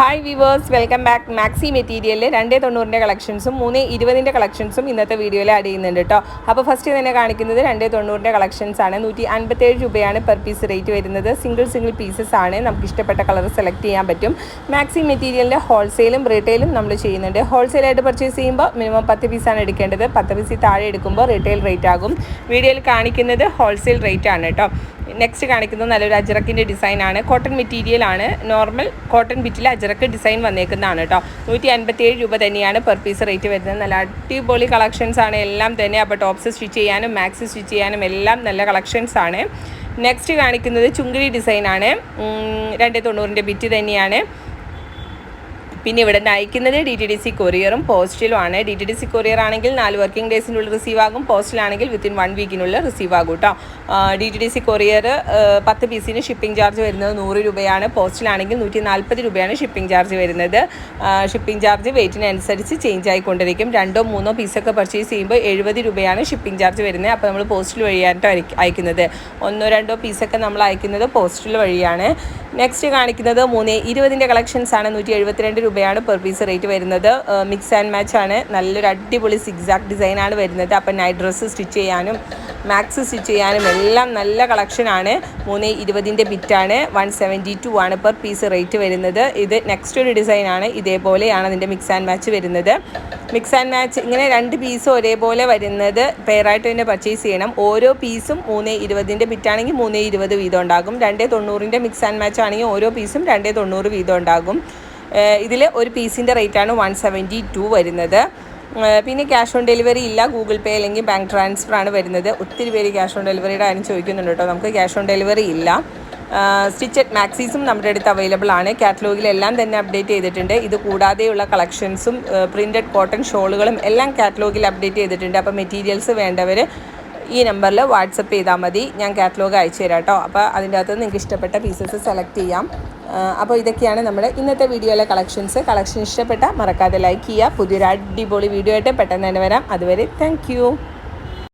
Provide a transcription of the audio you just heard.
Hi viewers welcome back maxi മെറ്റീരിയലിൽ രണ്ടേ തൊണ്ണൂറിന്റെ കളക്ഷൻസും മൂന്ന് ഇരുപതിന്റെ കളക്ഷൻസും ഇന്നത്തെ വീഡിയോയിൽ ആഡ് ചെയ്യുന്നുണ്ട് കേട്ടോ അപ്പോൾ ഫസ്റ്റ് തന്നെ കാണിക്കുന്നത് രണ്ടേ തൊണ്ണൂറിന്റെ കളക്ഷൻസ് ആണ്. നൂറ്റി അൻപത്തേഴ് രൂപയാണ് പെർ പീസ് റേറ്റ് വരുന്നത്. സിംഗിൾ സിംഗിൾ പീസസ് ആണ്. നമുക്ക് ഇഷ്ടപ്പെട്ട കളർ സെലക്ട് ചെയ്യാൻ പറ്റും. മാക്സി മെറ്റീരിയലിന്റെ ഹോൾസെയിലും റീറ്റെയിലും നമ്മൾ ചെയ്യുന്നുണ്ട്. ഹോൾസെയിലായിട്ട് പർച്ചേസ് ചെയ്യുമ്പോൾ മിനിമം പത്ത് പീസാണ് എടുക്കേണ്ടത്. പത്ത് പീസിൽ താഴെ എടുക്കുമ്പോൾ റീറ്റെയിൽ റേറ്റ് ആകും. വീഡിയോയിൽ കാണിക്കുന്നത് ഹോൾസെയിൽ റേറ്റ് ആണ് കേട്ടോ നെക്സ്റ്റ് കാണിക്കുന്നത് നല്ലൊരു അജറക്കിന്റെ ഡിസൈൻ ആണ്. കോട്ടൺ മെറ്റീരിയൽ ആണ്. നോർമൽ കോട്ടൺ ബിറ്റിൽ അജറക്ക് ഡിസൈൻ വന്നേക്കുന്നതാണ് കേട്ടോ നൂറ്റി അൻപത്തിയേഴ് രൂപ തന്നെയാണ് പെർ പീസ് റേറ്റ് വരുന്നത്. നല്ല അടിപൊളി കളക്ഷൻസ് ആണ്. എല്ലാം തന്നെ അപ്പോൾ ടോപ്സ് സ്റ്റിച്ച് ചെയ്യാനും മാക്സ് സ്റ്റിച്ച് ചെയ്യാനും എല്ലാം നല്ല കളക്ഷൻസ് ആണ്. നെക്സ്റ്റ് കാണിക്കുന്നത് ചുങ്കിരി ഡിസൈനാണ് രണ്ട് തൊണ്ണൂറിന്റെ ബിറ്റ് തന്നെയാണ്. പിന്നെ ഇവിടെ നിന്ന് അയക്കുന്നത് ഡി ടി ഡി സി കൊറിയറും പോസ്റ്റിലുമാണ് D T D C courier ആണെങ്കിൽ നാല് വർക്കിംഗ് ഡേയ്സിനുള്ളിൽ റിസീവ് ആകും. പോസ്റ്റിലാണെങ്കിൽ വിത്തിൻ വൺ വീക്കിനുള്ളിൽ റിസീവ് ആകും കേട്ടോ D T D C courier പത്ത് പീസിന് ഷിപ്പിംഗ് ചാർജ് വരുന്നത് നൂറ് രൂപയാണ്. പോസ്റ്റിലാണെങ്കിൽ നൂറ്റി നാൽപ്പത് രൂപയാണ് ഷിപ്പിംഗ് ചാർജ് വരുന്നത്. ഷിപ്പിംഗ് ചാർജ് വെയിറ്റിനനുസരിച്ച് ചേഞ്ച് ആയിക്കൊണ്ടിരിക്കും. രണ്ടോ മൂന്നോ പീസൊക്കെ പർച്ചേസ് ചെയ്യുമ്പോൾ എഴുപത് രൂപയാണ് ഷിപ്പിംഗ് ചാർജ് വരുന്നത്. അപ്പോൾ നമ്മൾ പോസ്റ്റിൽ വഴിയായിട്ടോ അയക്കുന്നത്. ഒന്നോ രണ്ടോ പീസൊക്കെ നമ്മൾ അയക്കുന്നത് പോസ്റ്റിൽ വഴിയാണ്. നെക്സ്റ്റ് കാണിക്കുന്നത് മൂന്ന് ഇരുപതിന്റെ കളക്ഷൻസ് ആണ്. നൂറ്റി എഴുപത്തിരണ്ട് രൂപയാണ് പെർ പീസ് റേറ്റ് വരുന്നത്. മിക്സ് ആൻഡ് മാച്ച് ആണ്. നല്ലൊരു അടിപൊളി സിക്സാക്ട് ആണ് വരുന്നത്. അപ്പം നൈറ്റ് ഡ്രസ്സ് സ്റ്റിച്ച് ചെയ്യാനും മാക്സ് സ്റ്റിച്ച് ചെയ്യാനും എല്ലാം നല്ല കളക്ഷനാണ് മൂന്ന് ഇരുപതിന്റെ ബിറ്റാണ് വൺ സെവന്റി ടു ആണ് പെർ പീസ് റേറ്റ് വരുന്നത്. ഇത് നെക്സ്റ്റ് ഒരു ഡിസൈനാണ് ഇതേപോലെയാണ് അതിന്റെ മിക്സ് ആൻഡ് മാച്ച് വരുന്നത്. മിക്സ് ആൻഡ് മാച്ച് ഇങ്ങനെ രണ്ട് പീസ് ഒരേപോലെ വരുന്നത്. പെയറായിട്ട് തന്നെ പർച്ചേസ് ചെയ്യണം. ഓരോ പീസും മൂന്ന് ഇരുപതിന്റെ ബിറ്റാണെങ്കിൽ മൂന്ന് ഇരുപത് വീതം ഉണ്ടാകും. രണ്ടേ തൊണ്ണൂറിന്റെ മിക്സ് ആൻഡ് മാച്ച് ആണെങ്കിൽ ഓരോ പീസും രണ്ടേ തൊണ്ണൂറ് വീതം ഉണ്ടാകും. ഇതിൽ ഒരു പീസിന്റെ റേറ്റാണ് വൺ സെവന്റി ടു വരുന്നത്. പിന്നെ ക്യാഷ് ഓൺ ഡെലിവറി ഇല്ല. ഗൂഗിൾ പേ അല്ലെങ്കിൽ ബാങ്ക് ട്രാൻസ്ഫർ ആണ് വരുന്നത്. ഒത്തിരി പേര് ക്യാഷ് ഓൺ ഡെലിവറിയുടെ കാര്യം ചോദിക്കുന്നുണ്ട് കേട്ടോ. നമുക്ക് ക്യാഷ് ഓൺ ഡെലിവറി ഇല്ല. സ്റ്റിച്ചഡ് മാക്സീസും നമ്മുടെ അടുത്ത് അവൈലബിൾ ആണ്. കാറ്റലോഗിലെല്ലാം തന്നെ അപ്ഡേറ്റ് ചെയ്തിട്ടുണ്ട്. ഇത് കൂടാതെയുള്ള കളക്ഷൻസും പ്രിന്റഡ് കോട്ടൺ ഷോളുകളും എല്ലാം കാറ്റലോഗിൽ അപ്ഡേറ്റ് ചെയ്തിട്ടുണ്ട്. അപ്പോൾ മെറ്റീരിയൽസ് വേണ്ടവർ ഈ നമ്പറിൽ വാട്സപ്പ് ചെയ്താൽ മതി. ഞാൻ കാറ്റലോഗ് അയച്ചു തരാം കേട്ടോ. അപ്പോൾ അതിന്റെ അകത്ത് നിങ്ങൾക്ക് ഇഷ്ടപ്പെട്ട പീസസ് സെലക്ട് ചെയ്യാം. അപ്പോൾ ഇതൊക്കെയാണ് നമ്മുടെ ഇന്നത്തെ വീഡിയോയിലെ കളക്ഷൻസ് കളക്ഷൻ ഇഷ്ടപ്പെട്ട മറക്കാതെ ലൈക്ക് ചെയ്യുക. പുതിയൊരു അടിപൊളി വീഡിയോ ആയിട്ട് പെട്ടെന്ന് തന്നെ വരാം. അതുവരെ താങ്ക്